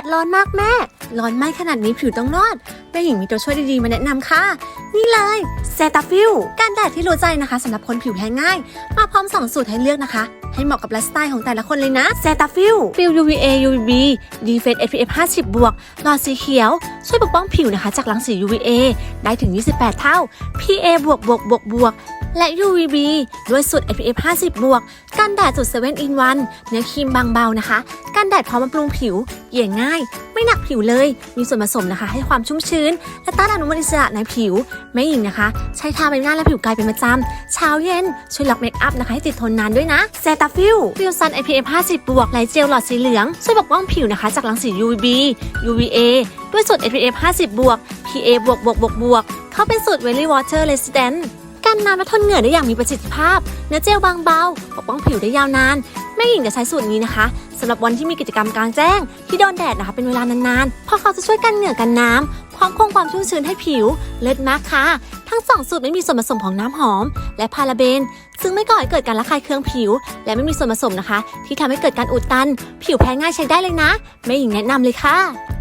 ดร้อนมากแม่ ร้อนไหมขนาดนี้ผิวต้องรอดแม่หญิงมีตัวช่วยดีๆมาแนะนำค่ะ นี่เลยเซตาฟิลการแดดที่รู้ใจนะคะสำหรับคนผิวแพ้ง่าย มาพร้อม2สูตรให้เลือกนะคะให้เหมาะกับไลฟ์สไตล์ของแต่ละคนเลยนะเซตาฟิลฟิล UVA UVB Defense SPF 50บวกหลอดสีเขียว ช่วยปกป้องผิวนะคะ จากรังสี UVA ได้ถึง 28 เท่า PA บวกบวกบวกบวกและ UVB ด้วยสูตร SPF 50บวกกันแดดสูตร7 in 1เนื้อครีมบางเบานะคะ กันแดดพร้อมบำรุงผิว เหยียง่าย ไม่หนักผิวเลย มีส่วนผสมนะคะ ให้ความชุ่มชื้น และต้านอนุมูลอิสระในผิวแม่หญิงนะคะ ใช้ทาใบหน้าและผิวกายเป็นประจำเช้าเย็น ช่วยล็อกเมคอัพนะคะให้ติดทนนานด้วยนะเซตาฟิลฟิลซัน SPF 50บวกไลท์เจลหลอดสีเหลือง ช่วยปกป้องผิวนะคะ จากรังสี UVB UVA ด้วยสูตร SPF 50บวก PA บวกบวกบวกบวกเขาเป็นสูตร Very Water Resistant กันน้ำและทนเหงื่อได้อย่างมีประสิทธิภาพ เนื้อเจลบางเบาปกป้องผิวได้ยาวนานแม่หญิงจะใช้สูตรนี้นะคะสำหรับวันที่มีกิจกรรมกลางแจ้ง ที่โดนแดดนะคะเป็นเวลานานๆเพราะเขาจะช่วยกันเหงื่อกันน้ำพร้อมคงความชุ่มชื้นให้ผิว เลิศมากค่ะ ทั้งสองสูตรไม่มีส่วนผสมของน้ำหอม และพาราเบน ซึ่งไม่ก่อให้เกิดการระคายเคืองผิว และไม่มีส่วนผสมนะคะ ที่ทำให้เกิดการอุดตัน ผิวแพ้ง่ายใช้ได้เลยนะแม่หญิงแนะนำเลยค่ะ